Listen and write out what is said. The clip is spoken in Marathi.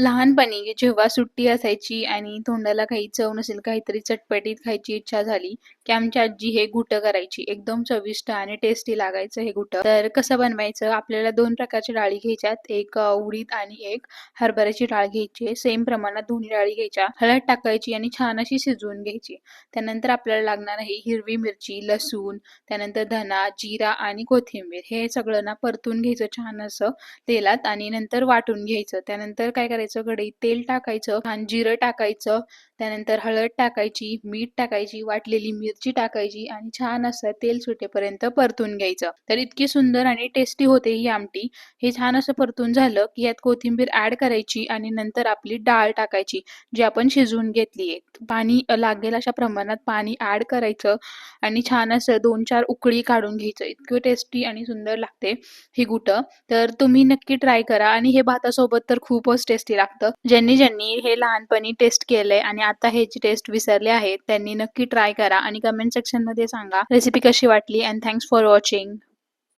लहानपणी जेव्हा सुट्टी असायची आणि तोंडाला काही चव नसेल, काहीतरी चटपटीत खायची इच्छा झाली, की आमची आजी हे घुटं करायची. एकदम चविष्ट आणि टेस्टी लागायचं हे घुटं. तर कसं बनवायचं? आपल्याला दोन प्रकारच्या डाळी घ्यायच्यात. एक उडीद आणि एक हरभऱ्याची डाळ घ्यायची आहे. सेम प्रमाणात दोन्ही डाळी घ्यायच्या. हळद टाकायची आणि छान अशी शिजवून घ्यायची. त्यानंतर आपल्याला लागणार आहे हिरवी मिरची, लसूण, त्यानंतर धना, जिरा आणि कोथिंबीर. हे सगळं ना परतून घ्यायचं छान असं तेलात आणि नंतर वाटून घ्यायचं. त्यानंतर काय करायचं कढईत तेल टाकायचं, छान जिरं टाकायचं, त्यानंतर हळद टाकायची, मीठ टाकायची, वाटलेली मिरची टाकायची आणि छान असं तेल सुटेपर्यंत परतून घ्यायचं. तर इतकी सुंदर आणि टेस्टी होते ही आमटी. हे छान असं परतून झालं, की यात कोथिंबीर ऍड करायची आणि नंतर आपली डाळ टाकायची, जी आपण शिजवून घेतली आहे. पाणी लागेल अशा प्रमाणात पाणी ऍड करायचं आणि छान असं 2-4 उकळी काढून घ्यायचं. इतकं टेस्टी आणि सुंदर लागते ही घुटं. तर तुम्ही नक्की ट्राय करा आणि हे भातासोबत तर खूपच टेस्टी लागतं. ज्यांनी ज्यांनी हे लहानपणी टेस्ट केलंय आणि आता ह्याची टेस्ट विसरले आहेत, त्यांनी नक्की ट्राय करा आणि कमेंट सेक्शनमध्ये सांगा रेसिपी कशी वाटली अँड थँक्स फॉर वॉचिंग.